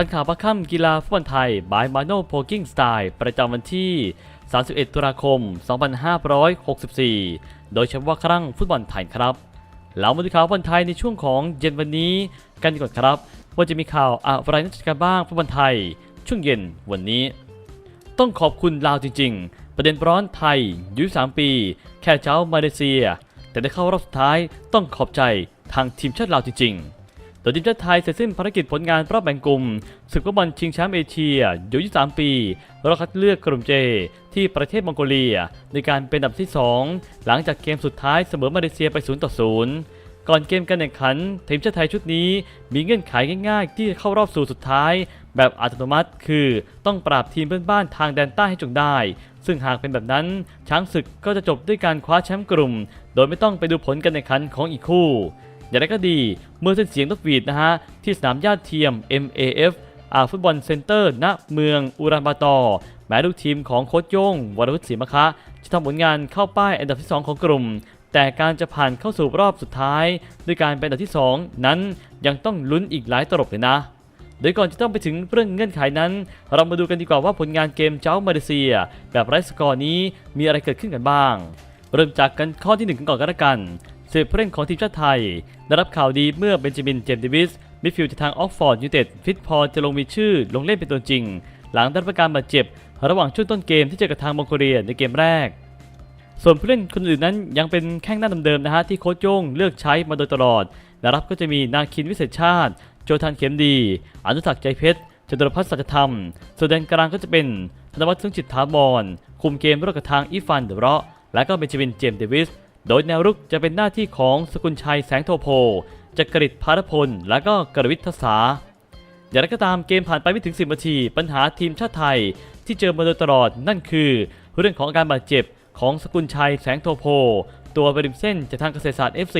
ทันข่าวประค่ำกีฬาฟุตบอลไทยบายมาโนโพกิ้งสไตล์ประจำวันที่ 31 ตุลาคม 2564 โดยเฉพาะครั้งฟุตบอลไทยครับ เรามาดูข่าวฟุตบอลไทยในช่วงของเย็นวันนี้กันก่อนครับ ว่าจะมีข่าวอะไรน่าจะกันบ้างฟุตบอลไทย ช่วงเย็นวันนี้ ต้องขอบคุณลาวจริง ๆ ประเด็นร้อนไทยยุ3ปี แค่เจ้ามาเลเซีย แต่ได้เข้ารอบสุดท้ายต้องขอบใจทางทีมชาติลาวจริงๆ ยทีมชาติไทยเสร็จสิ้นภารกิจผลงานรอบแบ่งกลุ่มศึกฟุตบอลชิงแชมป์เอเชียอายุ23 ปีรอบคัดเลือกกลุ่มเจ ที่ประเทศมองโกเลีย ในการเป็นอันดับที่ 2 หลังจากเกมสุดท้ายเสมอมาเลเซียไป 0 ต่อ 0 ก่อนเกมการแข่งขัน ทีมชาติไทยชุดนี้มีเงื่อนไขง่าย ๆ ที่เข้ารอบสู่สุดท้าย แบบอัตโนมัติ คือต้องปราบทีมเพื่อนบ้านทางแดนใต้ให้จงได้ ซึ่งหากเป็นแบบนั้น ช้างศึกก็จะจบด้วยการคว้าแชมป์กลุ่ม โดยไม่ต้องไปดูผลการแข่งขันของอีกคู่ อย่างไรก็ดี เมื่อเส้นเสียงนกหวีดนะฮะ ที่สนามญาติเทียม MAF อาฟุตบอลเซ็นเตอร์ณเมืองอุรันบาตอแม้ลูกทีมของโค้ชโยงวรวุฒิศรีมะคะ จะทำผลงานเข้าป้ายอันดับที่ 2 ของกลุ่ม แต่การจะผ่านเข้าสู่รอบสุดท้าย ด้วยการเป็นอันดับที่ 2 นั้นยังต้องลุ้นอีกหลายตลบเลยนะ โดยก่อนจะต้องไปถึงเรื่องเงื่อนไขนั้น เรามาดูกันดีกว่าว่าผลงานเกมเจ้ามาเลเซีย แบบไร้สกอร์นี้มีอะไรเกิดขึ้นกันบ้าง เริ่มจากกันข้อที่ 1 กันก่อนก็แล้วกัน สือผู้เล่นของทีมชาติไทย ได้รับข่าวดีเมื่อเบนจามินเจมส์เดวิสมิดฟิลด์จากทางออกฟอร์ดยูไนเต็ดฟิตพอจะลงมีชื่อลงเล่นเป็นตัวจริง หลังได้รับการบาดเจ็บ ระหว่างช่วงต้นเกมที่เจอกับทางมองโกเลียในเกมแรก ส่วนผู้เล่นคนอื่นนั้นยังเป็นแข้งหน้าเดิมๆนะฮะที่โค้ชโย่งเลือกใช้มาโดยตลอดนะครับก็จะมีนาคินวิเศษชาติ โจทันเข็มดี อนุสักใจเพชรจตุรพัฒน์สัจธรรม ส่วนแดนกลางก็จะเป็นธนวัฒน์ซึ่งจิตถาวรคุมเกมร่วมกับทางอีฟานเดอราะและก็เบนจามินเจมส์เดวิส โดยแนวรุกจะเป็นหน้าที่ของสกุลชัยแสงโทโพจักริดพารพล และก็กรวิททศาอย่างไรก็ตามเกมผ่านไปไม่ถึง 10นาที ปัญหาทีมชาติไทยที่เจอมาโดยตลอดนั่นคือ เรื่องของอาการบาดเจ็บของสกุลชัยแสงโทโพ ตัวบริมเส้นจากทางเกษตรศาสตร์ FC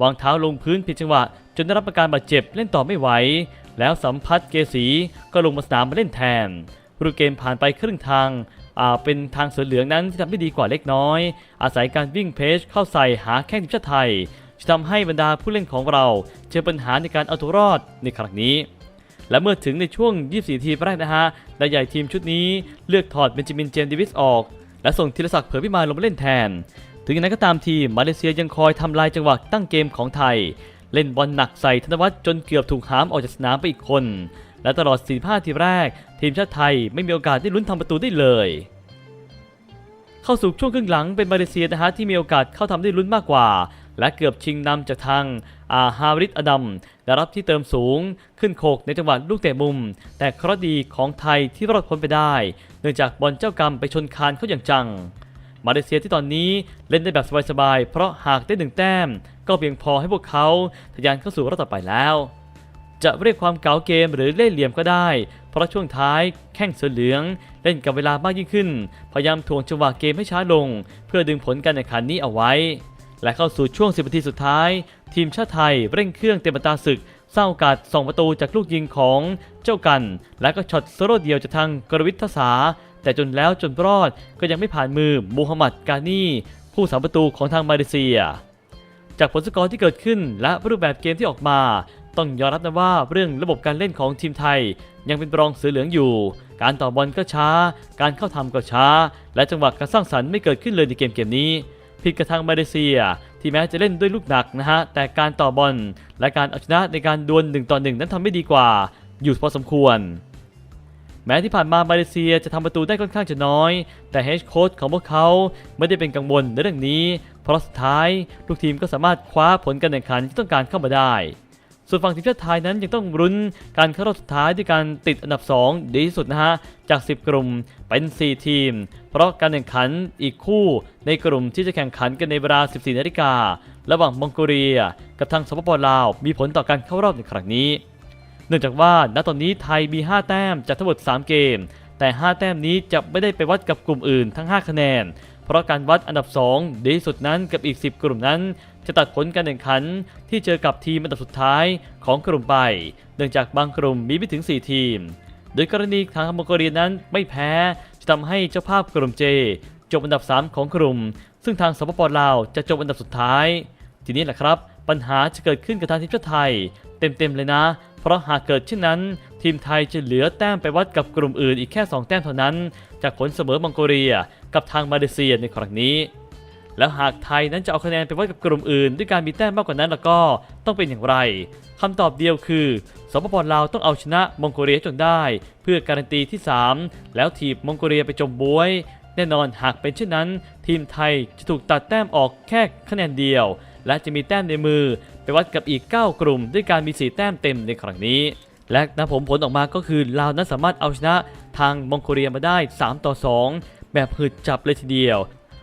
วางเท้าลงพื้นผิดจังหวะ จนได้รับอาการบาดเจ็บเล่นต่อไม่ไหว แล้วสัมพัทธ์เกษีก็ลงมาสนามมาเล่นแทนรูปเกมผ่านไปครึ่งทาง เป็นทางเสือเหลืองนั้นที่ทำได้ดีกว่าเล็กน้อย อาศัยการวิ่งเพจเข้าใส่หาแข้งทีมชาติไทยจะทำให้บรรดาผู้เล่นของเราเจอปัญหาในการเอาตัวรอดในครั้งนี้ และเมื่อถึงในช่วง 24 ทีแรกนะฮะนายใหญ่ทีมชุดนี้เลือกถอดเบนจามินเจมส์เดวิสออก และส่งธีรศักดิ์เผยพิมานลงมาเล่นแทน ถึงอย่างนั้นก็ตามทีมมาเลเซียยังคอยทำลายจังหวะตั้งเกมของไทย เล่นบอลหนักใส่ธนวัฒน์จนเกือบถูกหามออกจากสนามไปอีกคน และตลอด 45 ทีแรก ทีมชาติไทยไม่มีโอกาสได้ลุ้นทำประตูได้เลย เข้าสู่ช่วงครึ่งหลังเป็นมาเลเซียนะฮะที่มีโอกาสเข้าทำได้ลุ้นมากกว่า และเกือบชิงนำจากทางอาฮาริสอดัมได้รับที่เติมสูงขึ้นโคกในจังหวะลูกเตะมุม แต่เคราะดีของไทยที่รอดพ้นไปได้ เนื่องจากบอลเจ้ากรรมไปชนคานเขาอย่างจังมาเลเซียที่ตอนนี้เล่นได้แบบสบายๆ เพราะหากได้หนึ่งแต้ม ก็เพียงพอให้พวกเขาทะยานเข้าสู่รอบต่อไปแล้ว จะเรียกความเก๋าเกมหรือเล่ห์เหลี่ยมก็ได้ เพราะช่วงท้ายแข้งเสือเหลืองเล่นกับเวลามากยิ่งขึ้น พยายามถ่วงจังหวะเกมให้ช้าลง เพื่อดึงผลการแข่งขันนี้เอาไว้ และเข้าสู่ช่วง 10นาทีสุดท้าย ทีมชาติไทยเร่งเครื่องเต็มตาศึกสร้างโอกาสส่องประตูจากลูกยิงของเจ้ากัน และก็ช็อตโซโล่เดียวจากทางกรวิททศาแต่จนแล้วจนรอดก็ยังไม่ผ่านมือมูฮัมหมัดกานีผู้สามประตูของทางมาเลเซีย จากผลสกอร์ที่เกิดขึ้นและรูปแบบเกมที่ออกมา ต้องยอมรับนะว่าเรื่องระบบการเล่นของทีมไทย ยังเป็นรองเสือเหลืองอยู่ การต่อบอลก็ช้า การเข้าทำก็ช้า และจังหวะการสร้างสรรค์ไม่เกิดขึ้นเลยในเกมเกมนี้ผิดกับทางมาเลเซีย ที่แม้จะเล่นด้วยลูกหนักนะฮะ แต่การต่อบอลและการเอาชนะในการดวลหนึ่งต่อหนึ่งนั้นทำไม่ดีกว่า อยู่พอสมควร แม้ที่ผ่านมามาเลเซียจะทำประตูได้ค่อนข้างจะน้อย แต่เฮดโค้ชของพวกเขาไม่ได้เป็นกังวลในเรื่องนี้ เพราะสุดท้ายลูกทีมก็สามารถคว้าผลการแข่งขันที่ต้องการเข้ามาได้ ส่วนฝั่งทีมชาติไทยนั้นยังต้องรุ้นการเข้ารอบสุดท้ายด้วยการติดอันดับ 2 ดีที่สุดนะฮะ จาก 10 กลุ่มเป็น 4 ทีม เพราะการแข่งขันอีกคู่ในกลุ่มที่จะแข่งขันกันในเวลา 14 นาฬิกา ระหว่างมองโกเลีย กับทางสปปลาว มีผลต่อการเข้ารอบในครั้งนี้ เนื่องจากว่าณตอนนี้ไทยมี 5 แต้มจากทั้งหมด 3 เกม แต่ 5 แต้มนี้จะไม่ได้ไปวัดกับกลุ่มอื่นทั้ง 5 คะแนน เพราะการวัดอันดับ 2 ดีที่สุดนั้นกับอีก 10 กลุ่มนั้น จะตัดผลการแข่งขันที่เจอกับทีมอันดับสุดท้ายของกลุ่มไป เนื่องจากบางกลุ่มมีไม่ถึง 4 ทีม โดยกรณีทางมองโกเลียนั้นไม่แพ้ จะทำให้เจ้าภาพกลุ่มเจ จบอันดับ 3 ของกลุ่ม ซึ่งทางสปปลาวจะจบอันดับสุดท้าย ทีนี้แหละครับ ปัญหาจะเกิดขึ้นกับทางทีมชาติไทย เต็มๆเลยนะ เพราะหากเกิดเช่นนั้น ทีมไทยจะเหลือแต้มไปวัดกับกลุ่มอื่นอีกแค่ 2 แต้มเท่านั้น จากผลเสมอมองโกเลียกับทางมาเลเซียในครั้งนี้ แล้วหากไทยนั้นจะเอาคะแนนไปวัดกับกลุ่มอื่น ด้วยการมีแต้มมากกว่านั้นแล้วก็ต้องเป็นอย่างไรคำตอบเดียวคือสปปลาวต้องเอาชนะมองโกเลียจนได้ เพื่อการันตีที่ 3 แล้วทีบมองโกเลียไปจมบวย แน่นอนหากเป็นเช่นนั้น ทีมไทยจะถูกตัดแต้มออกแค่คะแนนเดียว และจะมีแต้มในมือ ไปวัดกับอีก 9 กลุ่ม ด้วยการมี4แต้มเต็มในครั้งนี้และนะผมผลออกมาก็คือลาวนั้นสามารถเอาชนะทางมองโกเลียมาได้ 3 ต่อ 2 แบบหืดจับเลยทีเดียว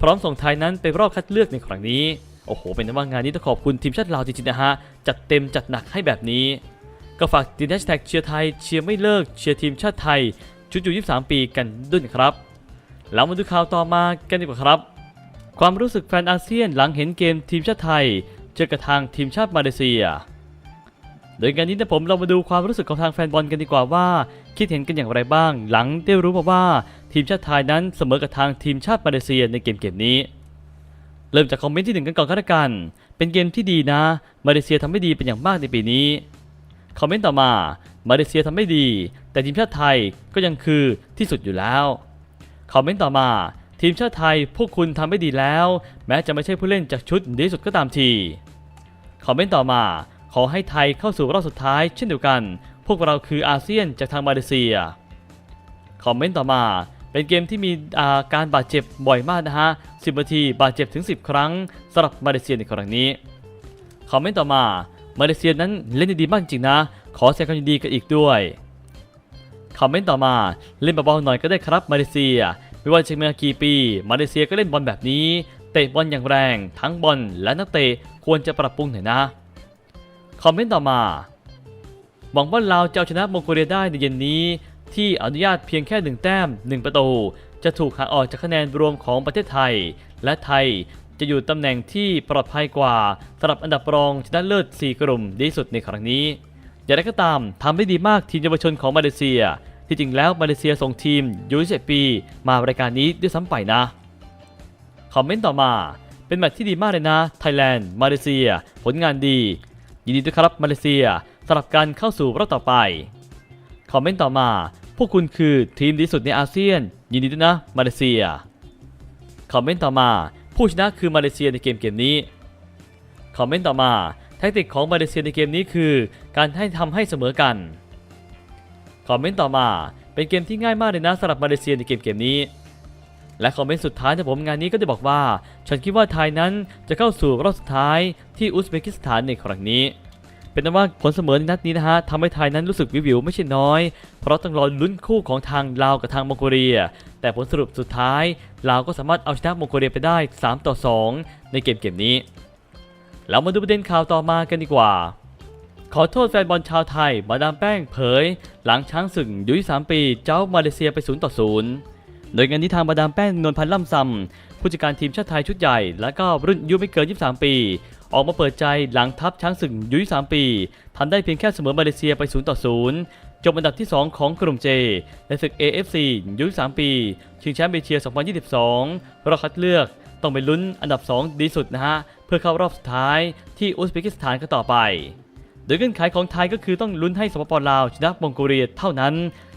พร้อมส่งไทยนั้นไปรอบคัดเลือกในครั้งนี้ โอ้โห เป็นว่างานนี้ต้องขอบคุณทีมชาติลาวจริงๆนะฮะ จัดเต็มจัดหนักให้แบบนี้ ก็ฝากติดแฮชแท็กเชียร์ไทยเชียร์ไม่เลิกเชียร์ทีมชาติไทย ชุดอยู่ 23 ปีกันด้วยครับ แล้วมาดูข่าวต่อมากันดีกว่าครับ ความรู้สึกแฟนอาเซียนหลังเห็นเกมทีมชาติไทย เจอกับทางทีมชาติมาเลเซีย โดยงานนี้นะผมเรามาดูความรู้สึกของทางแฟนบอลกันดีกว่าว่า คิดเห็นกันอย่างไรบ้าง หลังได้รู้มาว่าทีมชาติไทยนั้นเสมอกับทางทีมชาติมาเลเซียในเกมเกมนี้ เริ่มจากคอมเมนต์ที่หนึ่งกันก่อนก็แล้วกัน เป็นเกมที่ดีนะ มาเลเซียทำไม่ดีเป็นอย่างมากในปีนี้ คอมเมนต์ต่อมา มาเลเซียทำไม่ดี แต่ทีมชาติไทยก็ยังคือที่สุดอยู่แล้ว คอมเมนต์ต่อมา ทีมชาติไทยพวกคุณทำไม่ดีแล้ว แม้จะไม่ใช่ผู้เล่นจากชุดดีสุดก็ตามที คอมเมนต์ต่อมา ขอให้ไทยเข้าสู่รอบสุดท้ายเช่นเดียวกัน พวกเราคืออาเซียนจากทางมาเลเซีย คอมเมนต์ต่อมา เป็นเกมที่มีอาการบาดเจ็บบ่อยมากนะฮะ 10นาทีบาดเจ็บถึง 10 ครั้งสำหรับมาเลเซียในครั้งนี้ คอมเมนต์ต่อมา มาเลเซียนั้นเล่นได้ดีมากจริงนะ ขอแสดงความยินดีกันอีกด้วย คอมเมนต์ต่อมา เล่นเบาๆหน่อยก็ได้ครับมาเลเซีย ไม่ว่าจะเมากี่ปี มาเลเซียก็เล่นบอลแบบนี้ เตะบอลอย่างแรง ทั้งบอลและนักเตะควรจะปรับปรุงหน่อยนะ คอมเมนต์ต่อมา หวังว่าเราจะเอาชนะมองโกเลียได้ในเย็นนี้ ที่อนุญาตเพียงแค่หนึ่งแต้มหนึ่งประตู จะถูกหักออกจากคะแนนรวมของประเทศไทย และไทยจะอยู่ตำแหน่งที่ปลอดภัยกว่าสำหรับอันดับรองชนะเลิศ 4 กลุ่มดีสุดในครั้งนี้ อย่างไรก็ตามทำได้ดีมากทีมเยาวชนของมาเลเซีย ที่จริงแล้วมาเลเซียส่งทีมยู21ปี มารายการนี้ด้วยซ้ำไปนะ คอมเมนต์ต่อมา เป็นแมตช์ที่ดีมากเลยนะ ไทยแลนด์ มาเลเซีย ผลงานดี ยินดีด้วยครับมาเลเซียสำหรับการเข้าสู่รอบต่อไป คอมเมนต์ต่อมา พวกคุณคือทีมดีสุดในอาเซียน ยินดีด้วยนะมาเลเซีย คอมเมนต์ต่อมา ผู้ชนะคือมาเลเซียในเกมเกมนี้ คอมเมนต์ต่อมาแทคติกของมาเลเซียในเกมนี้คือ การให้ทำให้เสมอกัน คอมเมนต์ต่อมา เป็นเกมที่ง่ายมากเลยนะสำหรับมาเลเซียในเกมเกมนี้ และคอมเมนต์สุดท้ายจากผมงานนี้ก็ได้บอกว่า ฉันคิดว่าไทยนั้นจะเข้าสู่รอบสุดท้ายที่อุซเบกิสถานในครั้งนี้ เป็นนั้นว่าผลเสมอในนัดนี้นะฮะทำให้ไทยนั้นรู้สึกวิววิวไม่ใช่น้อย เพราะต้องรอลุ้นคู่ของทางลาวกับทางมองโกเลีย แต่ผลสรุปสุดท้ายลาวก็สามารถเอาชนะมองโกเลียไปได้ 3 ต่อ 2 ในเกมเกมนี้ เรามาดูประเด็นข่าวต่อมากันดีกว่าขอโทษแฟนบอลชาวไทย มาดามแป้งเผย หลังช้างศึกยุย3ปี เจ้ามาเลเซียไป 0 ต่อ 0 โดยงานนี้ทางมาดามแป้งนวลพันธ์ล่ำซำผู้จัดการทีมชาติไทยชุดใหญ่ และก็รุ่นอายุไม่เกิน 23 ปี ออกมาเปิดใจหลังทัพช้างศึกยุย3ปีทำได้เพียงแค่เสมอมาเลเซียไป 0 ต่อ 0 จบอันดับที่ 2 ของกลุ่ม J ในศึก AFC ยุย3ปี ชิงแชมป์เอเชีย 2022 รอบคัดเลือกต้องไปลุ้นอันดับ 2 ดีสุดนะฮะ เพื่อเข้ารอบสุดท้ายที่อุซเบกิสถานกันต่อไป โดยเงื่อนไขของไทยก็คือต้องลุ้นให้สปปลาวชนะมองโกเลียเท่านั้น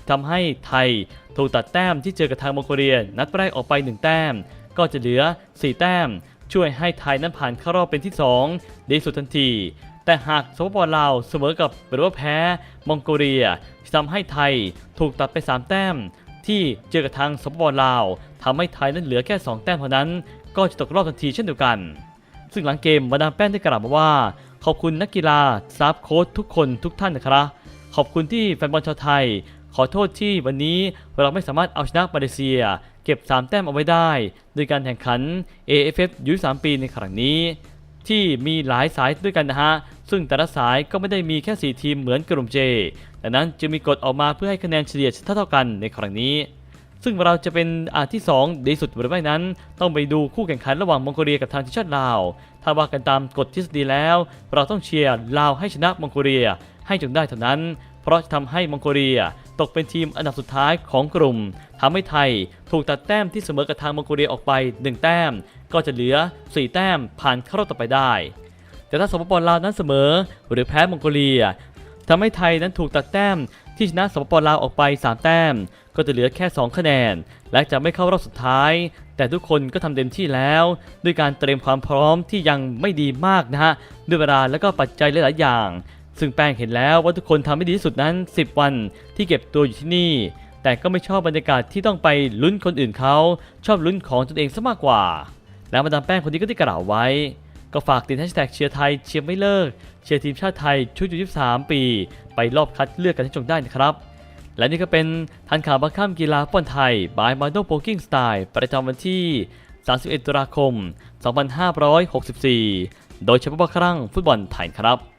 ทำให้ไทยถูกตัดแต้มที่เจอกับทางมองโกเลียนัดแรกออกไป 1 แต้ม ก็จะเหลือ 4 แต้ม ช่วยให้ไทยนั้นผ่านเข้ารอบเป็นที่ 2 ดีสุดทันที แต่หากสปปลาวเสมอกับหรือว่าแพ้มองโกเลียทำให้ไทยถูกตัดไป 3 แต้ม ที่เจอกับทางสปปลาวทำให้ไทยนั้นเหลือแค่ 2 แต้มเท่านั้น ก็จะตกรอบทันทีเช่นเดียวกัน ซึ่งหลังเกมมาดามแป้งได้กล่าวมาว่า ขอบคุณนักกีฬาสตาฟโค้ชทุกคนทุกท่านนะครับขอบคุณที่แฟนบอลชาวไทย ขอโทษที่วันนี้เราไม่สามารถเอาชนะมาเลเซีย เก็บ 3 แต้มเอาไว้ได้ โดยการแข่งขัน AFF ยุ3ปีในครั้งนี้ ที่มีหลายสายด้วยกันนะฮะ ซึ่งแต่ละสายก็ไม่ได้มีแค่ 4 ทีมเหมือนกลุ่ม J ดังนั้นจึงมีกฎออกมาเพื่อให้คะแนนเฉลี่ยเท่าๆกันในครั้งนี้ ซึ่งเราจะเป็นอาที่ 2 ดีสุดหรือไม่นั้น ต้องไปดูคู่แข่งขันระหว่างมองโกเลียกับทางทีมชาติลาว ถ้าว่ากันตามกฎทฤษฎีแล้ว เราต้องเชียร์ลาวให้ชนะมองโกเลียให้จนได้เท่านั้น เพราะจะทำให้มองโกเลียตกเป็นทีมอันดับสุดท้ายของกลุ่มทำให้ไทยถูกตัดแต้มที่เสมอกับทางมองโกเลียออกไป 1 แต้ม ก็จะเหลือ 4 แต้มผ่านเข้ารอบต่อไปได้ แต่ถ้าสปปลาวนั้นเสมอ หรือแพ้มองโกเลียทำให้ไทยนั้นถูกตัดแต้มที่ชนะสปปลาวออกไป 3 แต้ม ก็จะเหลือแค่ 2 คะแนน และจะไม่เข้ารอบสุดท้าย แต่ทุกคนก็ทำเต็มที่แล้ว ด้วยการเตรียมความพร้อมที่ยังไม่ดีมากนะฮะด้วยเวลาและก็ปัจจัยหลายๆอย่าง ซึ่งแป้งเห็นแล้วว่าทุกคนทำให้ดีที่สุดนั้น 10 วันที่เก็บตัวอยู่ที่นี่ แต่ก็ไม่ชอบบรรยากาศที่ต้องไปลุ้นคนอื่นเขา ชอบลุ้นของตนเองซะมากกว่า แล้วมาดามแป้งคนนี้ก็ได้กล่าวไว้ ก็ฝากติดแฮชแท็กเชียร์ไทยเชียร์ไม่เลิก เชียร์ทีมชาติไทยชุดยู23 ปี ไปรอบคัดเลือกกันให้จงได้นะครับและนี่ก็เป็นทันข่าวบังคับกีฬาฟุตบอลไทย บายมาโดโปกิ้งสไตล์ประจำวันที่ 31 ตุลาคม 2564 โดยเฉพาะครั้งฟุตบอลไทยครับ